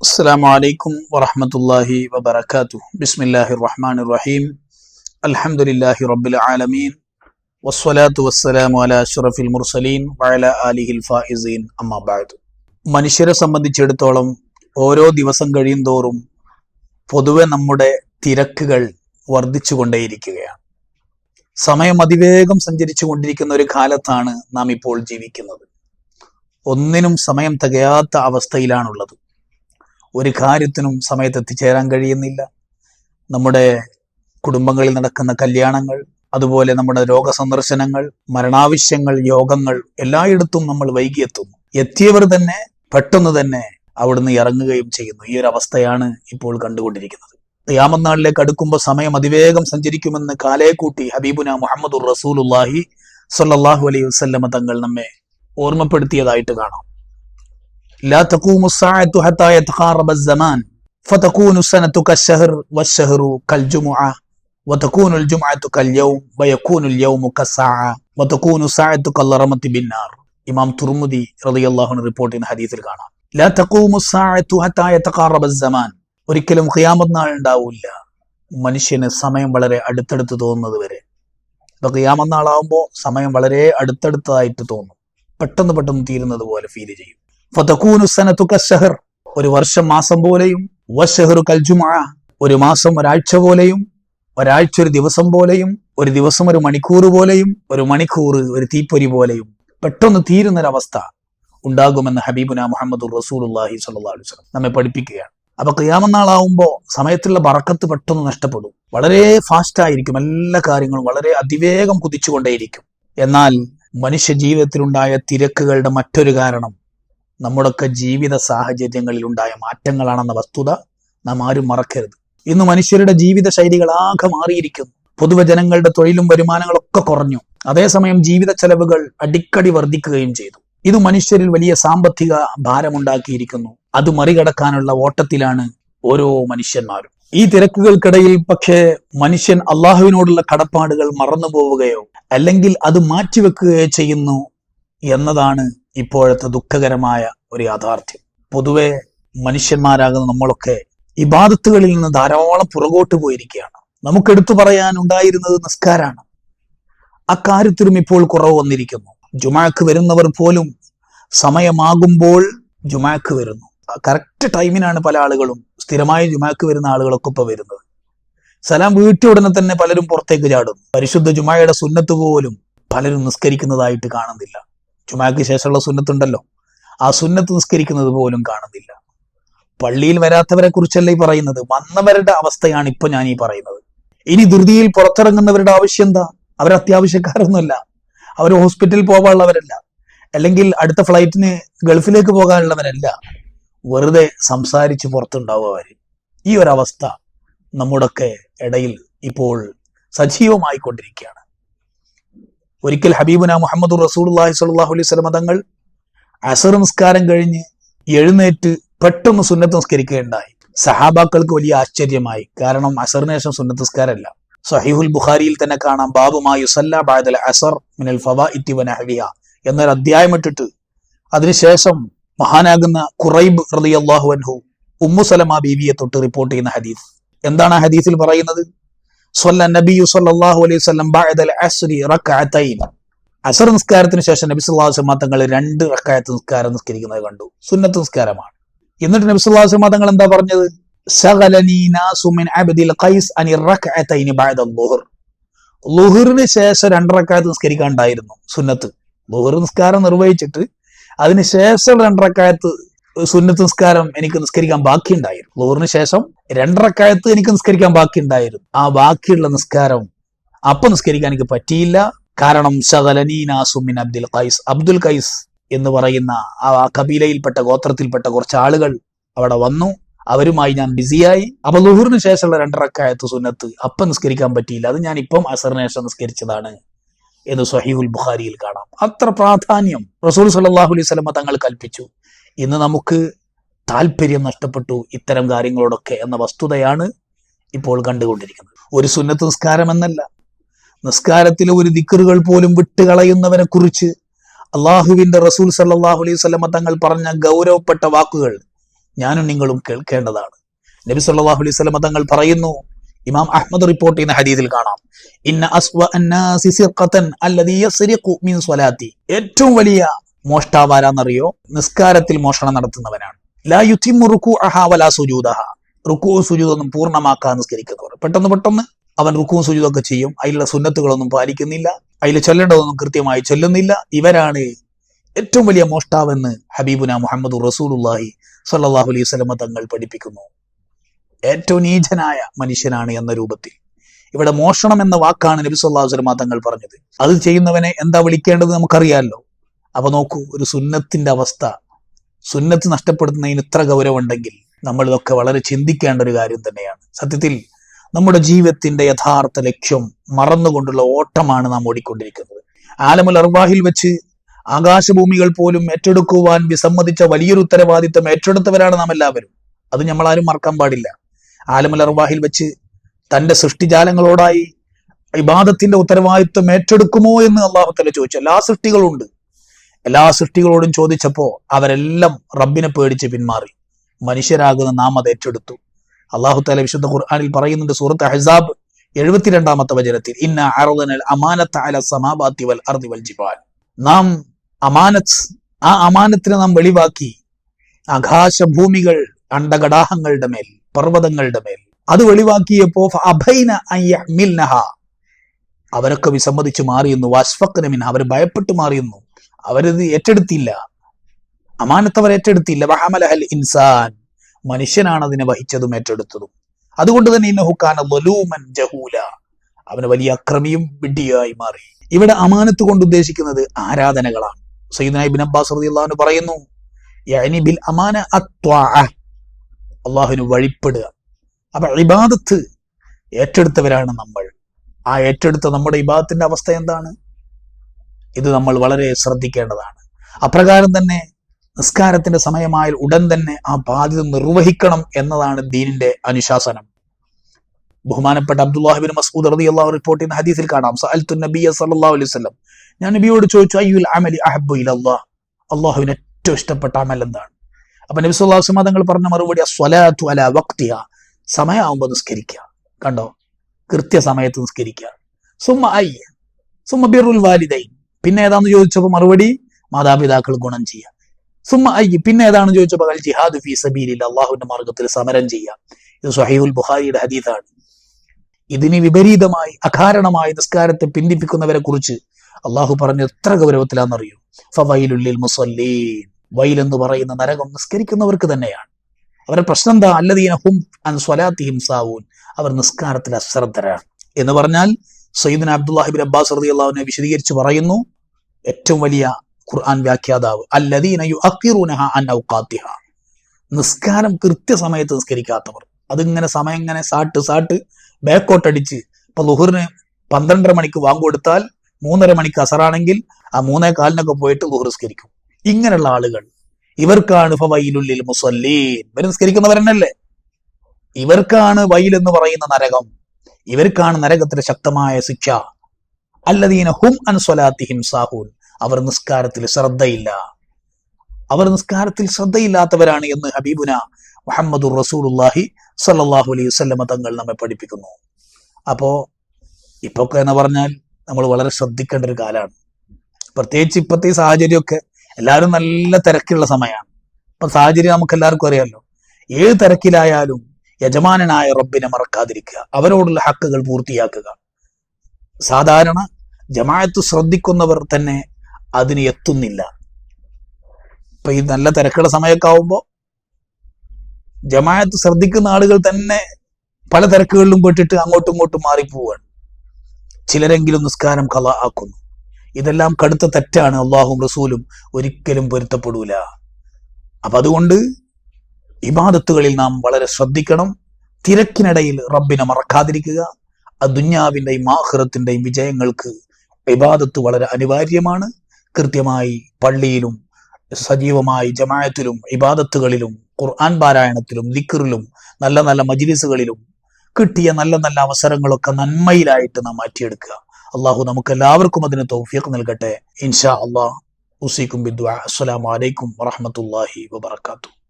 السلام عليكم ورحمة الله وبركاته بسم الله الرحمن الرحيم الحمد لله رب العالمين والصلاة والسلام على أشرف المرسلين وعلى آله الفائزين أما بعد മനുഷ്യരെ സംബന്ധിച്ചിടത്തോളം ഓരോ ദിവസം കഴിയും തോറും പൊതുവെ നമ്മുടെ തിരക്കുകൾ വർദ്ധിച്ചുകൊണ്ടേയിരിക്കുകയാണ് സമയം അതിവേഗം സഞ്ചരിച്ചു കൊണ്ടിരിക്കുന്ന ഒരു കാലത്താണ് നാം ഇപ്പോൾ ജീവിക്കുന്നത് ഒന്നിനും സമയം തികയാത്ത അവസ്ഥയിലാണുള്ളത് ഒരു കാര്യത്തിനും സമയത്ത് എത്തിച്ചേരാൻ കഴിയുന്നില്ല. നമ്മുടെ കുടുംബങ്ങളിൽ നടക്കുന്ന കല്യാണങ്ങൾ അതുപോലെ നമ്മുടെ രോഗസന്ദർശനങ്ങൾ മരണാവശ്യങ്ങൾ യോഗങ്ങൾ എല്ലായിടത്തും നമ്മൾ വൈകിയെത്തുന്നു. എത്തിയവർ തന്നെ പെട്ടെന്ന് തന്നെ അവിടുന്ന് ഇറങ്ങുകയും ചെയ്യുന്നു. ഈ ഒരു അവസ്ഥയാണ് ഇപ്പോൾ കണ്ടുകൊണ്ടിരിക്കുന്നത്. യാമനാളിലേക്ക് അടുക്കുമ്പോൾ സമയം അതിവേഗം സഞ്ചരിക്കുമെന്ന് കാലേക്കൂട്ടി ഹബീബുന മുഹമ്മദുർ റസൂലുല്ലാഹി സല്ലാഹു അലൈഹി വസല്ലമ തങ്ങൾ നമ്മെ ഓർമ്മപ്പെടുത്തിയതായിട്ട് കാണാം. لا تقوم الساعة حتى يتقارب الزمان فتكون السنة كالشهر والشهر كالجمعة وتكون الجمعة كاليوم ويكون اليوم كالساعة وتكون الساعة كالرمة بالنار ഇമാം തുർമുദി റളിയല്ലാഹു അൻഹു റിപ്പോർട്ട് ചെയ്യുന്ന ഹദീസിൽ കാണാം ലാ തഖൂമു സാഅത്തു ഹത്താ യതഖറബ സമാൻ ഒരിക്കലും ഖിയാമത്ത് നാൾ ഉണ്ടാവില്ല മനുഷ്യന് സമയം വളരെ അടുത്തടുത്ത് തോന്നുന്നത് വരെ ഇപ്പൊ ഖിയാമത്ത് നാളാവുമ്പോൾ സമയം വളരെ അടുത്തടുത്തതായിട്ട് തോന്നും പെട്ടെന്ന് പെട്ടെന്ന് തീരുന്നത് പോലെ ഫീൽ ചെയ്യും ഫതകൂനു സനതു കശഹർ ഒരു വർഷം മാസം പോലെയും വഷഹറു കൽജുമഴ ഒരു മാസം ഒരാഴ്ച പോലെയും ഒരാഴ്ച ഒരു ദിവസം പോലെയും ഒരു ദിവസം ഒരു മണിക്കൂർ പോലെയും ഒരു മണിക്കൂർ ഒരു തീപ്പൊരി പോലെയും. പെട്ടെന്ന് തീരുന്നൊരവസ്ഥ ഉണ്ടാകുമെന്ന് ഹബീബുന മുഹമ്മദ് റസൂലുള്ളാഹി സ്വല്ലല്ലാഹു അലൈഹി വസല്ലം നമ്മെ പഠിപ്പിക്കുകയാണ്. അപ്പൊ ക്രിയാമനാളാവുമ്പോൾ സമയത്തുള്ള ബറക്കത്ത് പെട്ടെന്ന് നഷ്ടപ്പെടും. വളരെ ഫാസ്റ്റ് ആയിരിക്കും എല്ലാ കാര്യങ്ങളും വളരെ അതിവേഗം കുതിച്ചുകൊണ്ടേയിരിക്കും. എന്നാൽ മനുഷ്യ ജീവിതത്തിലുണ്ടായ തിരക്കുകളുടെ മറ്റൊരു കാരണം നമ്മുടെയൊക്കെ ജീവിത സാഹചര്യങ്ങളിൽ ഉണ്ടായ മാറ്റങ്ങളാണെന്ന വസ്തുത നാം ആരും മറക്കരുത്. ഇന്ന് മനുഷ്യരുടെ ജീവിത ശൈലികൾ ആകെ മാറിയിരിക്കുന്നു. പൊതുവജനങ്ങളുടെ തൊഴിലും വരുമാനങ്ങളൊക്കെ കുറഞ്ഞു. അതേസമയം ജീവിത ചെലവുകൾ അടിക്കടി വർദ്ധിക്കുകയും ചെയ്തു. ഇത് മനുഷ്യരിൽ വലിയ സാമ്പത്തിക ഭാരമുണ്ടാക്കിയിരിക്കുന്നു. അത് മറികടക്കാനുള്ള ഓട്ടത്തിലാണ് ഓരോ മനുഷ്യന്മാരും. ഈ തിരക്കുകൾക്കിടയിൽ പക്ഷേ മനുഷ്യൻ അള്ളാഹുവിനോടുള്ള കടപ്പാടുകൾ മറന്നു പോവുകയോ അല്ലെങ്കിൽ അത് മാറ്റിവെക്കുകയോ ചെയ്യുന്നു എന്നതാണ് ഇപ്പോഴത്തെ ദുഃഖകരമായ ഒരു യാഥാർത്ഥ്യം. പൊതുവെ മനുഷ്യന്മാരാകുന്ന നമ്മളൊക്കെ ഇബാദത്തുകളിൽ നിന്ന് ധാരാളം പുറകോട്ട് പോയിരിക്കുകയാണ്. നമുക്ക് എടുത്തു പറയാൻ ഉണ്ടായിരുന്നത് നിസ്കാരാണ് അക്കാര്യത്തിലും ഇപ്പോൾ കുറവ് വന്നിരിക്കുന്നു. ജുമാക്ക് വരുന്നവർ പോലും സമയമാകുമ്പോൾ ജുമാക്ക് വരുന്നു. കറക്റ്റ് ടൈമിനാണ് പല ആളുകളും സ്ഥിരമായി ജുമാക്ക് വരുന്ന ആളുകളൊക്കെ ഇപ്പൊ വരുന്നത്. സലാം വീട്ടിൽ ഉടനെ തന്നെ പലരും പുറത്തേക്ക് ചാടും പരിശുദ്ധ ജുമായുടെ സുന്നത്ത് പോലും പലരും നിസ്കരിക്കുന്നതായിട്ട് കാണുന്നില്ല. ജുമാക്ക് ശേഷമുള്ള സുന്നത്തുണ്ടല്ലോ. ആ സുന്നത്ത് നിസ്കരിക്കുന്നത് പോലും കാണുന്നില്ല. പള്ളിയിൽ വരാത്തവരെ കുറിച്ചല്ല ഈ പറയുന്നത്? വന്നവരുടെ അവസ്ഥയാണ് ഇപ്പൊ ഞാൻ ഈ പറയുന്നത്. ഇനി ധൃതിയിൽ പുറത്തിറങ്ങുന്നവരുടെ ആവശ്യം എന്താ? അവർ അത്യാവശ്യക്കാരൊന്നുമല്ല. അവർ ഹോസ്പിറ്റലിൽ പോകാനുള്ളവരല്ല. അല്ലെങ്കിൽ അടുത്ത ഫ്ലൈറ്റിന് ഗൾഫിലേക്ക് പോകാനുള്ളവരല്ല. വെറുതെ സംസാരിച്ച് പുറത്തുണ്ടാവുക അവർ. ഈ ഒരവസ്ഥ നമ്മുടെയൊക്കെ ഇടയിൽ ഇപ്പോൾ സജീവമായിക്കൊണ്ടിരിക്കുകയാണ്. ഒരിക്കൽ ഹബീബുന മുഹമ്മദ് റസൂൽ സ്വല്ലല്ലാഹു അലൈഹി സ്വലമ തങ്ങൾ അസർ നിസ്കാരം കഴിഞ്ഞ് എഴുന്നേറ്റ് പെട്ടെന്ന് സുന്നത്ത് നിസ്കരിക്കുകയുണ്ടായി. സഹാബാക്കൾക്ക് വലിയ ആശ്ചര്യമായി. കാരണം അസറിന് സുന്നത്ത് നിസ്കാരമല്ല. സഹീഹുൽ ബുഖാരിയിൽ തന്നെ കാണാം ബാബുമാ യുസല്ല അസർ മിനൽ ഫവാ എന്നൊരു അധ്യായം ഇട്ടിട്ട് അതിനുശേഷം മഹാനാകുന്ന ഖുറൈബ് റളിയല്ലാഹു അൻഹു ഉമ്മു സലമ ബീവിയെ തൊട്ട് റിപ്പോർട്ട് ചെയ്യുന്ന ഹദീസ്. എന്താണ് ആ ഹദീസിൽ പറയുന്നത്? സ്വല്ല നബിയു الله അലൈഹി وسلم بعد അസ്രി ركعتين. അസർ നിസ്കാരത്തിന് ശേഷം നബി വസല്ലം തങ്ങൾ രണ്ട് റക്അത്ത് നിസ്കാരം നിസ്കരിക്കുന്നത് കണ്ടു. സുന്നത്ത് നിസ്കാരമാണ്. എന്നിട്ട് നബി വസല്ലം തങ്ങൾ എന്താ പറഞ്ഞത്? ലുഹറിന് ശേഷം രണ്ട് റക്അത്ത് നിസ്കരിക്കാണ്ടായിരുന്നു സുന്നത്ത്. ളുഹർ നിസ്കാരം നിർവഹിച്ചിട്ട് അതിന് ശേഷം രണ്ടറക്കായത്ത് സുന്നത്ത് നിസ്കാരം എനിക്ക് നിസ്കരിക്കാൻ ബാക്കിയുണ്ടായിരുന്നു. ലോറിന് ശേഷം രണ്ടരക്കായത്ത് എനിക്ക് നിസ്കരിക്കാൻ ബാക്കിയുണ്ടായിരുന്നു. ആ ബാക്കിയുള്ള നിസ്കാരം അപ്പൊ നിസ്കരിക്കാൻ എനിക്ക് പറ്റിയില്ല. കാരണം ഷഗലനീനാസുമിൻ അബ്ദുൽ ഖൈസ് അബ്ദുൽ ഖൈസ് എന്ന് പറയുന്ന ആ കബീലയിൽപ്പെട്ട ഗോത്രത്തിൽപ്പെട്ട കുറച്ച് ആളുകൾ അവിടെ വന്നു. അവരുമായി ഞാൻ ബിസിയായി അപ്പൊ ലുഹുറിന് ശേഷമുള്ള രണ്ടറക്കായത്ത് സുന്നത്ത് അപ്പം നിസ്കരിക്കാൻ പറ്റിയില്ല. അത് ഞാൻ ഇപ്പം അസറിന് നിസ്കരിച്ചതാണ് എന്ന് സഹീബുൽ ബുഖാരിയിൽ കാണാം. അത്ര പ്രാധാന്യം റസൂൽ സല്ലാഹു അലൈഹി സ്വലമ തങ്ങൾ കൽപ്പിച്ചു. ഇന്ന് നമുക്ക് താല്പര്യം നഷ്ടപ്പെട്ടു ഇത്തരം കാര്യങ്ങളോടൊക്കെ എന്ന വസ്തുതയാണ് ഇപ്പോൾ കണ്ടുകൊണ്ടിരിക്കുന്നത്. ഒരു സുന്നത്ത് നിസ്കാരം എന്നല്ല. നിസ്കാരത്തിലെ ഒരു ദിക്കറുകൾ പോലും വിട്ടുകളയുന്നവനെ കുറിച്ച് അള്ളാഹുവിന്റെ റസൂൽ സല്ലാഹു അലൈഹി സ്വലമ തങ്ങൾ പറഞ്ഞ ഗൗരവപ്പെട്ട വാക്കുകൾ ഞാനും നിങ്ങളും കേൾക്കേണ്ടതാണ്. നബി സല്ലാഹു അലൈഹി സ്വലമ തങ്ങൾ പറയുന്നു ഇമാം അഹമ്മദ് റിപ്പോർട്ട് ചെയ്യുന്ന ഹദീസിൽ കാണാം. ഇന്ന അസ്വ ഏറ്റവും വലിയ മോഷ്ടാവാരാന്നറിയോ? നിസ്കാരത്തിൽ മോഷണം നടത്തുന്നവനാണ്. ലാ യുത്തിമു റുകൂഅഹ വലാ സുജൂദഹ. റുക്കുവും സുജൂദൊന്നും പൂർണമാക്കാൻ നിസ്കരിക്കുന്നവർ. പെട്ടെന്ന് പെട്ടെന്ന് അവൻ റുക്കുവും സുജൂദൊക്കെ ചെയ്യും. അതിലുള്ള സുന്നത്തുകളൊന്നും പാലിക്കുന്നില്ല. അതിൽ ചൊല്ലേണ്ടതൊന്നും കൃത്യമായി ചൊല്ലുന്നില്ല. ഇവരാണ് ഏറ്റവും വലിയ മോഷ്ടാവെന്ന് ഹബീബുന മുഹമ്മദ് റസൂലുല്ലാഹി സല്ലാഹു അലൈഹി സ്വലമ തങ്ങൾ പഠിപ്പിക്കുന്നു. ഏറ്റവും നീചനായ മനുഷ്യനാണ് എന്ന രൂപത്തിൽ. ഇവിടെ മോഷണം എന്ന വാക്കാണ് നബി സല്ലാഹു വസല്ലമ തങ്ങൾ പറഞ്ഞത്. അത് ചെയ്യുന്നവനെ എന്താ വിളിക്കേണ്ടത് നമുക്കറിയാമല്ലോ അപ്പൊ നോക്കൂ ഒരു സുന്നത്തിന്റെ അവസ്ഥ. സുന്നത്ത് നഷ്ടപ്പെടുത്തുന്നതിന് ഇത്ര നമ്മൾ ഇതൊക്കെ വളരെ ചിന്തിക്കേണ്ട ഒരു കാര്യം തന്നെയാണ്. സത്യത്തിൽ നമ്മുടെ ജീവിതത്തിന്റെ യഥാർത്ഥ ലക്ഷ്യം മറന്നുകൊണ്ടുള്ള ഓട്ടമാണ് നാം ഓടിക്കൊണ്ടിരിക്കുന്നത്. ആലമുൽ അർവാഹിൽ വെച്ച് ആകാശഭൂമികൾ പോലും ഏറ്റെടുക്കുവാൻ വിസമ്മതിച്ച വലിയൊരു ഉത്തരവാദിത്തം ഏറ്റെടുത്തവരാണ് നാം എല്ലാവരും. അത് നമ്മളാരും മറക്കാൻ പാടില്ല. ആലമുൽ അർവാഹിൽ വെച്ച് തന്റെ സൃഷ്ടിജാലങ്ങളോടായി ഇബാദത്തിന്റെ ഉത്തരവാദിത്വം ഏറ്റെടുക്കുമോ എന്ന് അള്ളാഹുത്തല ചോദിച്ചു. എല്ലാ സൃഷ്ടികളുണ്ട്. എല്ലാ സൃഷ്ടികളോടും ചോദിച്ചപ്പോ അവരെല്ലാം റബ്ബിനെ പേടിച്ച് പിന്മാറി. മനുഷ്യരാകുന്ന നാം അത് ഏറ്റെടുത്തു. അള്ളാഹു താല വിശുദ്ധ ഖുർആാനിൽ പറയുന്നുണ്ട് സൂറത്ത് അഹസാബ് എഴുപത്തിരണ്ടാമത്തെ വചനത്തിൽ ഇന്ന അമാനത്ത് അല സമാബാത്തി വൽ അർദി വൽ ജിബാൽ. നാം അമാനത്ത് ആ അമാനത്തിനെ നാം വെളിവാക്കി. ആകാശഭൂമികൾ അണ്ടകടാഹങ്ങളുടെ മേൽ പർവതങ്ങളുടെ മേൽ. അത് വെളിവാക്കിയപ്പോ അഭൈന അവരൊക്കെ വിസമ്മതിച്ചു മാറിയുന്നു വാഷ്ഫക്കന മിൻഹ അവർ ഭയപ്പെട്ടു മാറിയെന്നു അവരത് ഏറ്റെടുത്തില്ല. അമാനത്തവർ ഏറ്റെടുത്തില്ല. വഹമലഹൽ ഇൻസാൻ. മനുഷ്യനാണ് അതിനെ വഹിച്ചതും ഏറ്റെടുത്തതും. അതുകൊണ്ട് തന്നെ ഇന്നഹുക്കാന ലലൂമൻ ജഹൂല. അവന് വലിയ അക്രമിയും വിഡ്ഢിയായി മാറി. ഇവിടെ അമാനത്ത് കൊണ്ട് ഉദ്ദേശിക്കുന്നത് ആരാധനകളാണ്. സയ്യിദ്ന ഇബ്നു അബ്ബാസ് റളിയല്ലാഹു പറയുന്നു യഅനി ബിൽ അമാന അത്വാഅ. വഴിപ്പെടുക. അപ്പൊ ഇബാദത്ത് ഏറ്റെടുത്തവരാണ് നമ്മൾ. ആ ഏറ്റെടുത്ത നമ്മുടെ ഇബാദത്തിന്റെ അവസ്ഥ എന്താണ്? ഇത് നമ്മൾ വളരെ ശ്രദ്ധിക്കേണ്ടതാണ്. അപ്രകാരം തന്നെ നിസ്കാരത്തിന്റെ സമയമായാൽ ഉടൻ തന്നെ ആ ബാധ്യത നിർവഹിക്കണം എന്നതാണ് ദീനിന്റെ അനുശാസനം. ബഹുമാനപ്പെട്ട അബ്ദുല്ലാഹിബിൻ മസൂദ് റതി അള്ളാഹു റിപ്പോർട്ട് ചെയ്യുന്ന ഹദീസിൽ കാണാം. സഅൽതു നബിയ സല്ലല്ലാഹു അലൈഹി വസല്ലം. ഞാൻ നബിയോട് ചോദിച്ചു അയ്യുൽ അമലി അഹബ്ബു ഇലല്ലാഹ് അല്ലാഹുവിന് ഏറ്റവും ഇഷ്ടപ്പെട്ട അമൽ എന്താണ്? അപ്പൊ നബി സല്ലല്ലാഹു അലൈഹി തങ്ങൾ പറഞ്ഞ മറുപടി അസ്വലാത്തു അലാ വഖ്തിഹ. സമയമാകുമ്പോൾ നിസ്കരിക്കുക കണ്ടോ? കൃത്യസമയത്ത് നിസ്കരിക്കുക സുമ്മ ഐ സുമ്മ ബിറുൽ വാലിദൈൻ. പിന്നെ ഏതാന്ന് ചോദിച്ചപ്പോൾ മറുപടി? മാതാപിതാക്കൾ ഗുണം ചെയ്യുക. സുമ പിന്നെ ഏതാണെന്ന് ചോദിച്ചപ്പോൾ അൽ ജിഹാദ് ഫി സബീലിൽ അള്ളാഹുവിന്റെ മാർഗത്തിൽ സമരം ചെയ്യുക. ഇത് സഹീഹുൽ ബുഹാരിയുടെ ഹദീസാണ്. ഇതിന് വിപരീതമായി അകാരണമായി നിസ്കാരത്തെ പിന്തിപ്പിക്കുന്നവരെ കുറിച്ച് അള്ളാഹു പറഞ്ഞു എത്ര ഗൗരവത്തിലാണെന്നറിയൂ? ഫവൈലുള്ളിൽ മുസല്ലീൻ വൈൽ എന്ന് പറയുന്ന നരകം നിസ്കരിക്കുന്നവർക്ക് തന്നെയാണ്. അവരുടെ പ്രശ്നം എന്താ? അല്ലദീന ഹും അൻ സ്വലാത്തിഹിം സാവൂൻ. അവർ നിസ്കാരത്തിൽ അശ്രദ്ധരാണ്. എന്ന് പറഞ്ഞാൽ സയ്യിദിന അബ്ദുല്ലാഹിബിൻ അബ്ബാസ് റതി അള്ളാഹുവിനെ വിശദീകരിച്ച് പറയുന്നു ഏറ്റവും വലിയ ഖുർആൻ വ്യാഖ്യാതാവ് അല്ലദീന അൻ നിസ്കാരം കൃത്യസമയത്ത് നിസ്കരിക്കാത്തവർ. അതിങ്ങനെ സമയം ഇങ്ങനെ സാട്ട് സാട്ട് ബാക്കോട്ടടിച്ച് ഇപ്പൊ ലുഹുറിന് പന്ത്രണ്ടര മണിക്ക് വാങ്ങു കൊടുത്താൽ മൂന്നര മണിക്ക് അസറാണെങ്കിൽ ആ മൂന്നേ കാലിനൊക്കെ പോയിട്ട് ലുഹുർ നിസ്കരിക്കും. ഇങ്ങനെയുള്ള ആളുകൾ. ഇവർക്കാണ് വൈലുള്ളിൽ മുസല്ലീൻ. ഇവർ നിസ്കരിക്കുന്നവരെന്നല്ലേ? ഇവർക്കാണ് വൈൽ എന്ന് പറയുന്ന നരകം. ഇവർക്കാണ് നരകത്തിലെ ശക്തമായ ശിക്ഷ. അല്ലദീന ഹും അൻ സ്വലാത്തിഹിം അവർ നിസ്കാരത്തിൽ ശ്രദ്ധയില്ല. അവർ നിസ്കാരത്തിൽ ശ്രദ്ധയില്ലാത്തവരാണ് എന്ന് ഹബീബുന മുഹമ്മദുർ റസൂലുല്ലാഹി സല്ലാഹു അലൈഹി വസല്ലമ തങ്ങൾ നമ്മെ പഠിപ്പിക്കുന്നു. അപ്പോ ഇപ്പൊക്കെ എന്ന് പറഞ്ഞാൽ നമ്മൾ വളരെ ശ്രദ്ധിക്കേണ്ട ഒരു കാലമാണ് പ്രത്യേകിച്ച് ഇപ്പോഴത്തെ ഈ സാഹചര്യമൊക്കെ എല്ലാവരും നല്ല തിരക്കുള്ള സമയമാണ്. അപ്പൊ സാഹചര്യം നമുക്ക് എല്ലാവർക്കും അറിയാമല്ലോ. ഏത് തിരക്കിലായാലും യജമാനനായ റബ്ബിനെ മറക്കാതിരിക്കുക. അവരോടുള്ള ഹക്കുകൾ പൂർത്തിയാക്കുക. സാധാരണ ജമാഅത്ത് ശ്രദ്ധിക്കുന്നവർ തന്നെ അതിന് എത്തുന്നില്ല. ഇപ്പൊ ഈ നല്ല തിരക്കുള്ള സമയമൊക്കെ ആവുമ്പോ ജമാഅത്ത് ശ്രദ്ധിക്കുന്ന ആളുകൾ തന്നെ പല തിരക്കുകളിലും പെട്ടിട്ട് അങ്ങോട്ടും ഇങ്ങോട്ടും മാറിപ്പോവാണ്. ചിലരെങ്കിലും നിസ്കാരം കല ആക്കുന്നു. ഇതെല്ലാം കടുത്ത തെറ്റാണ്. അള്ളാഹും റസൂലും ഒരിക്കലും പൊരുത്തപ്പെടൂല. അപ്പൊ അതുകൊണ്ട് ഇബാദത്തുകളിൽ നാം വളരെ ശ്രദ്ധിക്കണം. തിരക്കിനിടയിൽ റബ്ബിനെ മറക്കാതിരിക്കുക. ആ ദുന്യാവിന്റെയും ആഹ്റത്തിന്റെയും വിജയങ്ങൾക്ക് ഇബാദത്ത് വളരെ അനിവാര്യമാണ്. കൃത്യമായി പള്ളിയിലും സജീവമായി ജമായത്തിലും ഇബാദത്തുകളിലും ഖുർആൻ പാരായണത്തിലും ദിക്കറിലും നല്ല നല്ല മജിലിസുകളിലും കിട്ടിയ നല്ല നല്ല അവസരങ്ങളൊക്കെ നന്മയിലായിട്ട് നാം മാറ്റിയെടുക്കുക. അള്ളാഹു നമുക്ക് എല്ലാവർക്കും അതിന് തൗഫീഖ് നൽകട്ടെ. ഇൻഷാ അള്ളാഹ് ഉസീക്കും ബിദ്വാ അസ്സലാമലൈക്കും അലൈക്കും വറഹ്മത്തുള്ളാഹി വബറകാതുഹു.